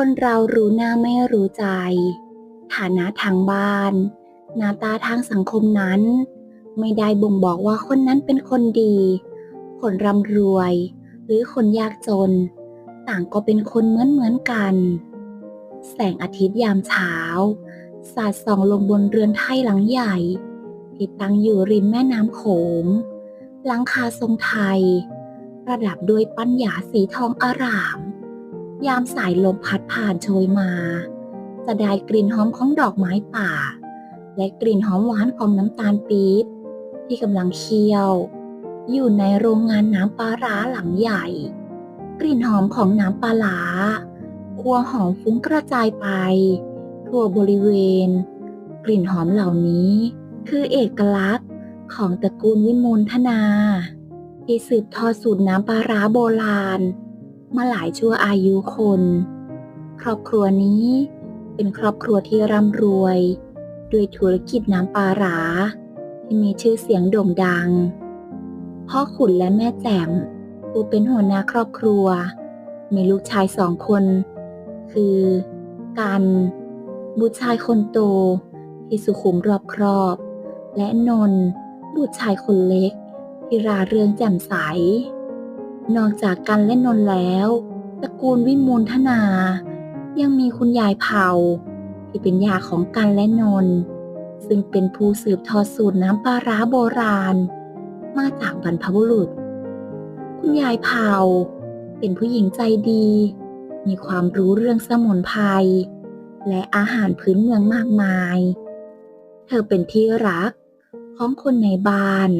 คนเรารู้หน้าไม่รู้ใจ ฐานะทางบ้าน หน้าตาทางสังคมนั้น ไม่ได้บ่งบอกว่าคนนั้นเป็นคนดี คนร่ำรวย หรือคนยากจน ต่างก็เป็นคนเหมือนเหมือนๆกัน แสงอาทิตย์ยามเช้า สาดส่องลงบนเรือนไทยหลังใหญ่ที่ตั้งอยู่ริมแม่น้ำโขงหลังคาทรงไทย ประดับด้วยปัญญาสีทองอร่าม ยามสายลมพัดผ่านโชยมา จะได้กลิ่นหอมของดอกไม้ป่า และกลิ่นหอมหวานของน้ำตาลปี๊บที่กำลังเคี่ยว อยู่ในโรงงานน้ำปลาร้าหลังใหญ่ กลิ่นหอมของน้ำปลาร้าคัวหอมฟุ้งกระจายไป ทั่วบริเวณ กลิ่นหอมเหล่านี้ คือเอกลักษณ์ของตระกูลวิมลธนาที่สืบทอดสูตรน้ำปลาร้าโบราณ มาหลายชั่วอายุคน ครอบครัวนี้เป็นครอบครัวที่ร่ำรวย ด้วยธุรกิจน้ำปลาร้าที่มีชื่อเสียงโด่งดัง พ่อขุนและแม่แจ่มผู้เป็นหัวหน้าครอบครัว มีลูกชายสองคน คือ กันบุตรชายคนโตที่สุขุมรอบครอบ และนนบุตรชายคนเล็กที่ราเรืองแจ่มใส นอกจากกันและนนแล้วตระกูลวิมูลธนา ยังมีคุณยายเผาที่เป็นยาของกันและนน ซึ่งเป็นผู้สืบทอดสูตรน้ำปลาร้าโบราณ มาจากบรรพบุรุษ คุณยายเผาเป็นผู้หญิงใจดี มีความรู้เรื่องสมุนไพรและอาหารพื้นเมืองมากมาย เธอเป็นที่รักของคนในบ้าน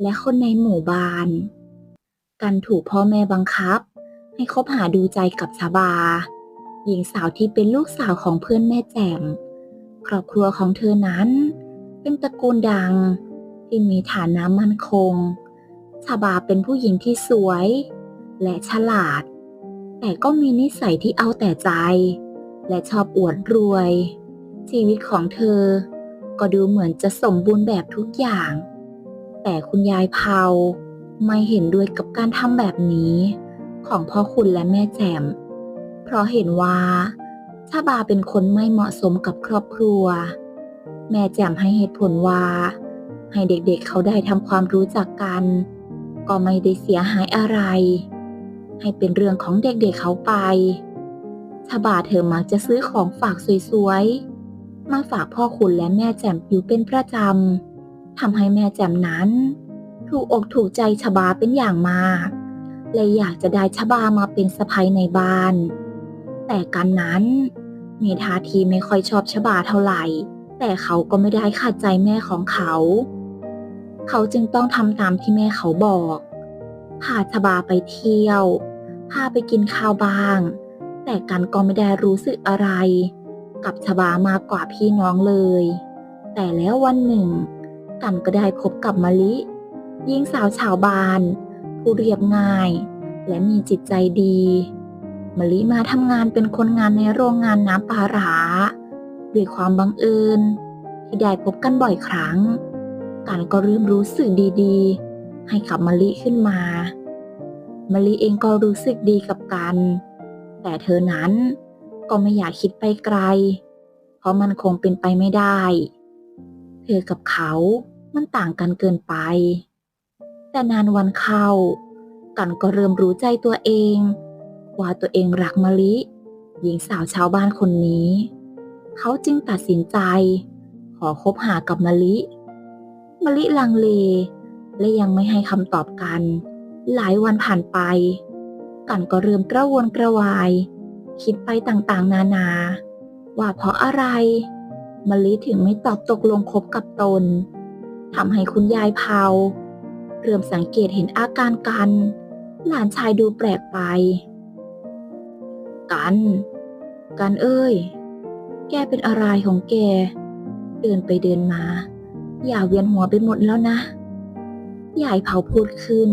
และคนในหมู่บ้าน กันถูกพ่อแม่บังคับ ให้คบหาดูใจกับชาบา หญิงสาวที่เป็นลูกสาวของเพื่อนแม่แจ่ม ครอบครัวของเธอนั้น เป็นตระกูลดัง ที่มีฐานะมั่นคงชาบาเป็นผู้หญิงที่สวย และฉลาด แต่ก็มีนิสัยที่เอาแต่ใจ และชอบอวดรวย ชีวิตของเธอ ก็ดูเหมือนจะสมบูรณ์แบบทุกอย่าง แต่คุณยายเผา ไม่เห็นด้วยกับการทำแบบนี้ ของพ่อคุณและแม่แจม เพราะเห็นว่าชาบาเป็นคนไม่เหมาะสมกับครอบครัว แม่แจมให้เหตุผลว่า ให้เด็กๆเเขาได้ทำความรู้จักกัน ก็ไม่ได้เสียหายอะไร ให้เป็นเรื่องของเด็กๆเเขาไปชาบาเธอมักจะซื้อของฝากสวยๆ มาฝากพ่อคุณและแม่แจมอยู่เป็นประจำทำให้แม่แจมนั้น ถูกอกถูกใจชบาเป็นอย่างมากและอยากจะได้ชบามาเป็นสะใภ้ในบ้าน แต่กันนั้น เมีท่าทีไม่ค่อยชอบชบาเท่าไหร่ แต่เขาก็ไม่ได้ขัดใจแม่ของเขา เขาจึงต้องทำตามที่แม่เขาบอกพาชบาไปเที่ยว พาไปกินข้าวบ้าง แต่กันก็ไม่ได้รู้สึกอะไร กับชบามากกว่าพี่น้องเลย แต่แล้ววันหนึ่ง กันก็ได้พบกับมะลิ หญิงสาวชาวบ้าน ผู้เรียบง่าย และมีจิตใจดีมะลิมาทำงานเป็นคนงานในโรงงานน้ำปลาร้าด้วยความบังเอิญที่ได้พบกันบ่อยครั้งกันก็เริ่มรู้สึกดีๆ ให้กับมะลิขึ้นมามะลิเองก็รู้สึกดีกับกัน แต่เธอนั้นก็ไม่อยากคิดไปไกล เพราะมันคงเป็นไปไม่ได้ เธอกับเขา มันต่างกันเกินไป แต่นานวันเข้า กันก็เริ่มรู้ใจตัวเอง ว่าตัวเองรักมะลิ หญิงสาวชาวบ้านคนนี้ เขาจึงตัดสินใจ ขอคบหากับมะลิมะลิลังเล และยังไม่ให้คำตอบกัน หลายวันผ่านไป กันก็เริ่มกระวนกระวาย คิดไปต่างๆ นานา ว่าเพราะอะไรมะลิถึงไม่ตอบตกลงคบกับตนทำให้คุณยายเผา เริ่มสังเกตเห็นอาการกัน หลานชายดูแปลกไป กัน กันเอ้ย แกเป็นอะไรของแก เดินไปเดินมา อย่าเวียนหัวไปหมดแล้วนะ ยายเผาพูดขึ้น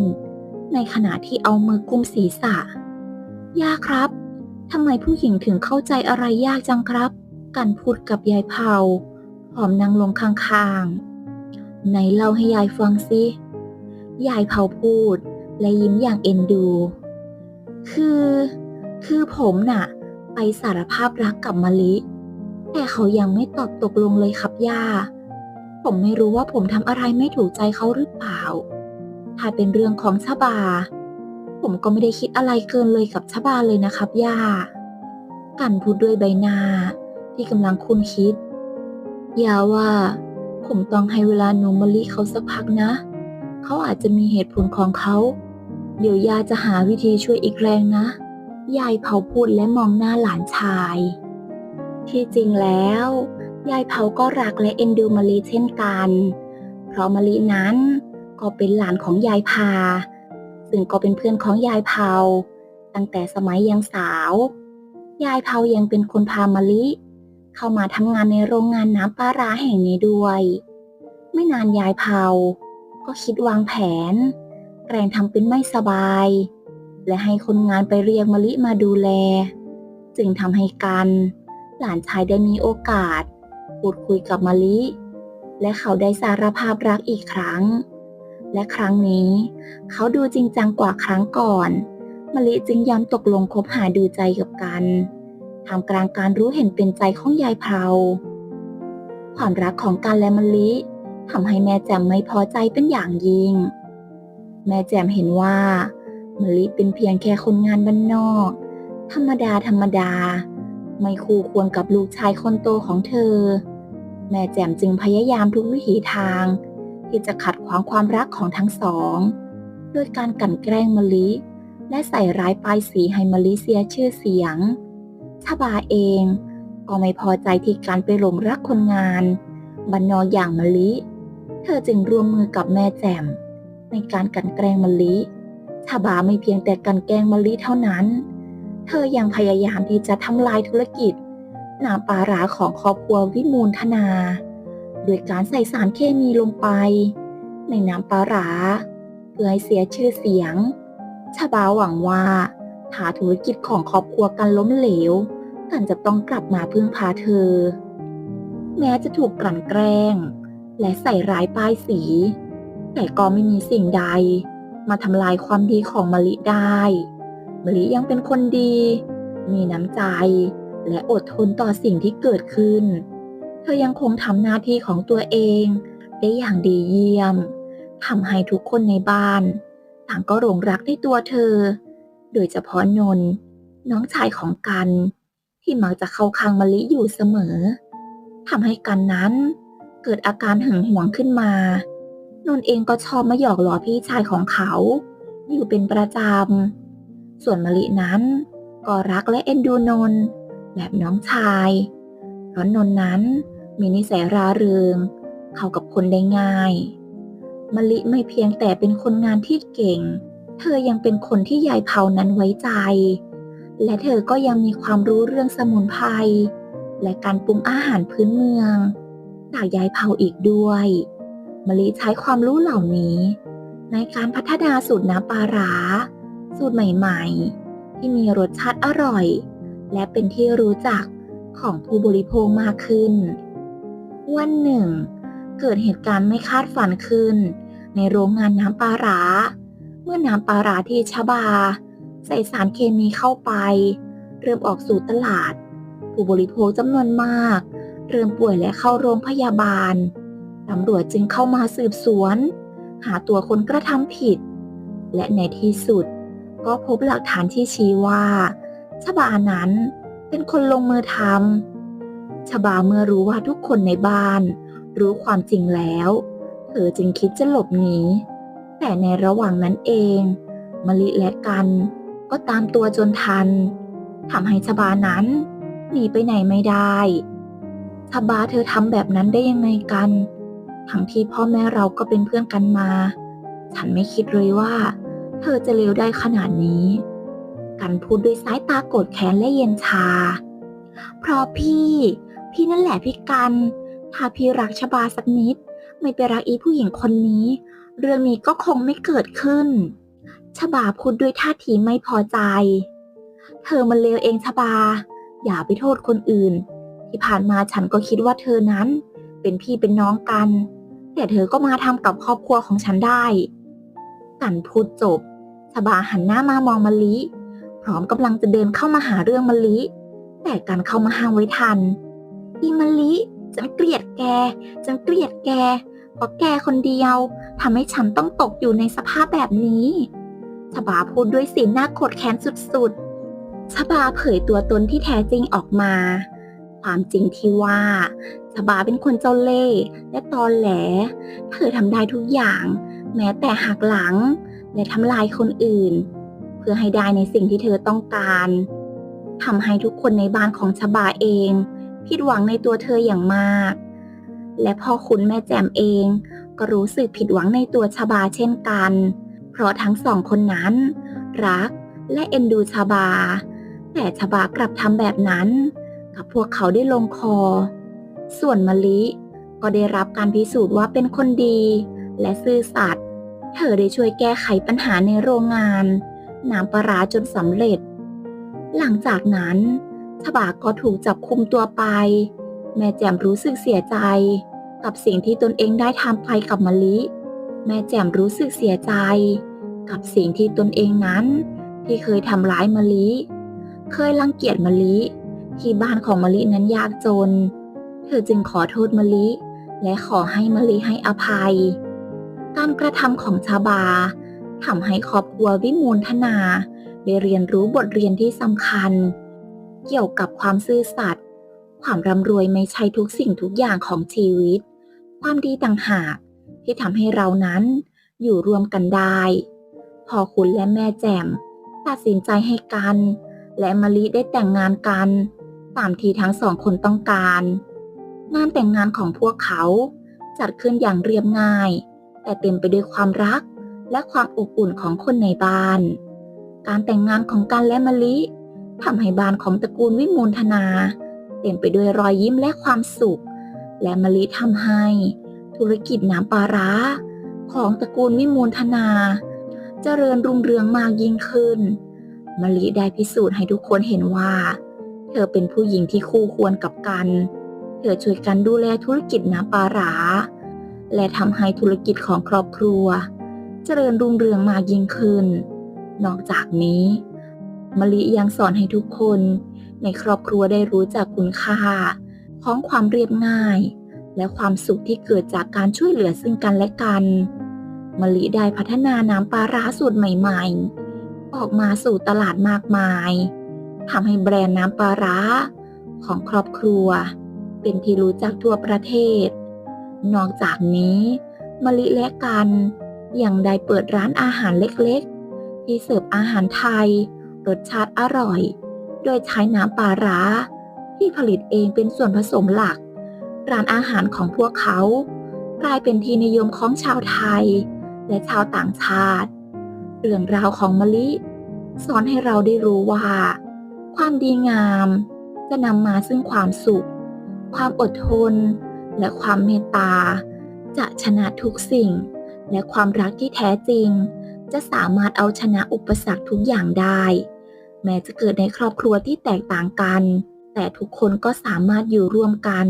ในขณะที่เอามือกุมศีรษะ ย่าครับ ทำไมผู้หญิงถึงเข้าใจอะไรยากจังครับ กันพูดกับยายเผาพร้อมนั่งลงข้างๆ ไหนเล่าให้ยายฟังสิ ยายเผาพูด และยิ้มอย่างเอ็นดู คือ คือผมน่ะ ไปสารภาพรักกับมะลิ แต่เขายังไม่ตอบตกลงเลยครับย่า ผมไม่รู้ว่าผมทำอะไรไม่ถูกใจเขาหรือเปล่า ถ้าเป็นเรื่องของชบา ผมก็ไม่ได้คิดอะไรเกินเลยกับชบาเลยนะครับย่า กันพูดด้วยใบหน้าที่กำลังคุ้นคิดย่าว่า ผมต้องให้เวลาหนูมะลิเขาสักพักนะ เขาอาจจะมีเหตุผลของเขา เดี๋ยวยาจะหาวิธีช่วยอีกแรงนะ ยายเผาพูดและมองหน้าหลานชาย ที่จริงแล้ว ยายเผาก็รักและเอ็นดูมะลิเช่นกัน เพราะมะลินั้นก็เป็นหลานของยายพา ซึ่งก็เป็นเพื่อนของยายเผา ตั้งแต่สมัยยังสาว ยายเผายังเป็นคนพามะลิเข้ามาทำงานในโรงงานน้ำปลาร้าแห่งนี้ด้วย ไม่นานยายเผา ก็คิดวางแผน แกล้งทำเป็นไม่สบาย และให้คนงานไปเรียกมะลิมาดูแล จึงทำให้กัน หลานชายได้มีโอกาสพูดคุยกับมะลิ และเขาได้สารภาพรักอีกครั้ง และครั้งนี้ เขาดูจริงจังกว่าครั้งก่อน มะลิจึงยอมตกลงคบหาดูใจกับกันทำกลางการรู้เห็นเป็นใจของยายเพาความรักของกันและมะลิ ทำให้แม่แจมไม่พอใจเป็นอย่างยิ่ง แม่แจมเห็นว่ามะลิเป็นเพียงแค่คนงานบ้านนอก ธรรมดาธรรมดา ไม่คู่ควรกับลูกชายคนโตของเธอ แม่แจมจึงพยายามทุกวิถีทาง ที่จะขัดขวางความรักของทั้งสองด้วยการกลั่นแกล้งมะลิ และใส่ร้ายป้ายสีให้มะลิเสียชื่อเสียงชบาเองก็ไม่พอใจที่การไปหลงรักคนงานบันนอกอย่างมะลิ เธอจึงร่วมมือกับแม่แจ่มในการกลั่นแกล้งมะลิชบาไม่เพียงแต่กลั่นแกล้งมะลิเท่านั้น เธอยังพยายามที่จะทำลายธุรกิจน้ำปลาร้าของครอบครัววิมูลธนา โดยการใส่สารเคมีลงไป ในน้ำปลาร้าเพื่อให้เสียชื่อเสียงชบาหวังว่าถ้าธุรกิจของครอบครัวกันล้มเหลว กันจะต้องกลับมาพึ่งพาเธอ แม้จะถูกกลั่นแกล้ง และใส่ร้ายป้ายสี แต่ก็ไม่มีสิ่งใด มาทำลายความดีของมะลิได้ มะลิยังเป็นคนดี มีน้ำใจ และอดทนต่อสิ่งที่เกิดขึ้น เธอยังคงทำหน้าที่ของตัวเองได้อย่างดีเยี่ยมทำให้ทุกคนในบ้าน ต่างก็หลงรักในตัวเธอ โดยเฉพาะนนน้องชายของกัน ที่มักจะเข้าข้างมะลิอยู่เสมอทำให้กันนั้น เกิดอาการหึงหวงขึ้นมา นนท์เองก็ชอบมาหยอกล้อพี่ชายของเขา อยู่เป็นประจำ ส่วนมะลินั้น ก็รักและเอ็นดูนนท์แบบน้องชายเพราะนนท์นั้นมีนิสัยราเริง เข้ากับคนได้ง่ายมะลิไม่เพียงแต่เป็นคนงานที่เก่ง เธอยังเป็นคนที่ยายเผานั้นไว้ใจ และเธอก็ยังมีความรู้เรื่องสมุนไพรและการปรุงอาหารพื้นเมือง จากยายเผาอีกด้วยมะลิใช้ความรู้เหล่านี้ ในการพัฒนาสูตรน้ำปลาร้า สูตรใหม่ๆ ที่มีรสชาติอร่อย และเป็นที่รู้จักของผู้บริโภคมากขึ้น วันหนึ่ง เกิดเหตุการณ์ไม่คาดฝันขึ้น ในโรงงานน้ำปลาร้า เมื่อน้ำปลาร้าที่ชบา ใส่สารเคมีเข้าไป เริ่มออกสู่ตลาด ผู้บริโภคจำนวนมาก เริ่มป่วยและเข้าโรงพยาบาล ตำรวจจึงเข้ามาสืบสวน หาตัวคนกระทำผิด และในที่สุด ก็พบหลักฐานที่ชี้ว่าชบานั้นเป็นคนลงมือทำชบาเมื่อรู้ว่าทุกคนในบ้าน รู้ความจริงแล้ว เธอจึงคิดจะหลบหนี แต่ในระหว่างนั้นเอง มลิและกันก็ตามตัวจนทันทำให้ชบานั้นหนีไปไหนไม่ได้ ชบาเธอทำแบบนั้นได้ยังไงกัน ทั้งที่พ่อแม่เราก็เป็นเพื่อนกันมา ฉันไม่คิดเลยว่า เธอจะเลวได้ขนาดนี้ กันพูดด้วยสายตาโกรธแค้นและเย็นชา เพราะพี่ พี่นั่นแหละพี่กัน ถ้าพี่รักชบาสักนิด ไม่ไปรักอีผู้หญิงคนนี้ เรื่องนี้ก็คงไม่เกิดขึ้น ชบาพูดด้วยท่าทีไม่พอใจ เธอมันเลวเองชบา อย่าไปโทษคนอื่น ที่ผ่านมาฉันก็คิดว่าเธอนั้น เป็นพี่เป็นน้องกัน แต่เธอก็มาทำกับครอบครัวของฉันได้ กันพูดจบชบาหันหน้ามามองมะลิ พร้อมกำลังจะเดินเข้ามาหาเรื่องมะลิ แต่การเข้ามาห้างไว้ทัน อีมะลิฉันเกลียดแกฉันเกลียดแกเพราะแกคนเดียวทำให้ฉันต้องตกอยู่ในสภาพแบบนี้ชบาพูดด้วยสีหน้าโกรธแค้นสุดๆชบาเผยตัวตนที่แท้จริงออกมา ความจริงที่ว่าชบาเป็นคนเจ้าเล่ห์และตอนแหล เธอทำได้ทุกอย่าง แม้แต่หักหลัง และทำลายคนอื่น เพื่อให้ได้ในสิ่งที่เธอต้องการทำให้ทุกคนในบ้านของชบาเอง ผิดหวังในตัวเธออย่างมาก และพ่อคุณแม่แจมเองก็รู้สึกผิดหวังในตัวชบาเช่นกัน เพราะทั้งสองคนนั้น รักและเอ็นดูชบา แต่ชบากลับทำแบบนั้น กับพวกเขาได้ลงคอ ส่วนมะลิก็ได้รับการพิสูจน์ว่าเป็นคนดี และซื่อสัตย์ เธอได้ช่วยแก้ไขปัญหาในโรงงาน น้ำปลาร้าจนสำเร็จ หลังจากนั้นชบาก็ถูกจับคุมตัวไป แม่แจ่มรู้สึกเสียใจ กับสิ่งที่ตนเองได้ทำไปกับมะลิ แม่แจ่มรู้สึกเสียใจ กับสิ่งที่ตนเองนั้น ที่เคยทำร้ายมะลิ เคยรังเกียจมะลิ ที่บ้านของมะลินั้นยากจน เธอจึงขอโทษมะลิ และขอให้มะลิให้อภัย การกระทำของชาบาทำให้ครอบครัววิมูลธนาได้เรียนรู้บทเรียนที่สำคัญ เกี่ยวกับความซื่อสัตย์ความร่ำรวยไม่ใช่ทุกสิ่งทุกอย่างของชีวิต ความดีต่างหากที่ทำให้เรานั้นอยู่รวมกันได้ พอคุณและแม่แจ่มตัดสินใจให้กัน และมะลิได้แต่งงานกัน ตามที่ทั้งสองคนต้องการ งานแต่งงานของพวกเขา จัดขึ้นอย่างเรียบง่าย แต่เต็มไปด้วยความรักและความอบอุ่นของคนในบ้าน การแต่งงานของกันและมะลิทำให้บ้านของตระกูลวิมูลธนา เต็มไปด้วยรอยยิ้มและความสุข และมะลิทำให้ ธุรกิจน้ำปลาร้า ของตระกูลวิมูลธนา เจริญรุ่งเรืองมากยิ่งขึ้นมะลิได้พิสูจน์ให้ทุกคนเห็นว่า เธอเป็นผู้หญิงที่คู่ควรกับกัน เธอช่วยกันดูแลธุรกิจน้ำปลาร้าและทำให้ธุรกิจของครอบครัว เจริญรุ่งเรืองมากยิ่งขึ้น นอกจากนี้มะลิยังสอนให้ทุกคนในครอบครัวได้รู้จักคุณค่า ของความเรียบง่าย และความสุขที่เกิดจากการช่วยเหลือซึ่งกันและกันมะลิได้พัฒนาน้ำปลาร้าสูตรใหม่ ๆ ออกมาสู่ตลาดมากมาย ทำให้แบรนด์น้ำปลาร้าของครอบครัว เป็นที่รู้จักทั่วประเทศ นอกจากนี้มะลิและกันยังได้เปิดร้านอาหารเล็กๆ ที่เสิร์ฟอาหารไทย รสชาติอร่อย โดยใช้น้ำปลาร้า ที่ผลิตเองเป็นส่วนผสมหลัก ร้านอาหารของพวกเขา กลายเป็นที่นิยมของชาวไทย และชาวต่างชาติ เรื่องราวของมะลิ สอนให้เราได้รู้ว่า ความดีงาม จะนำมาซึ่งความสุข ความอดทน และความเมตตา จะชนะทุกสิ่ง และความรักที่แท้จริง จะสามารถเอาชนะอุปสรรคทุกอย่างได้ แม้จะเกิดในครอบครัวที่แตกต่างกัน แต่ทุกคนก็สามารถอยู่ร่วมกัน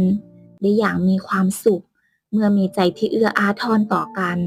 ได้อย่างมีความสุข เมื่อมีใจที่เอื้ออาทรต่อกัน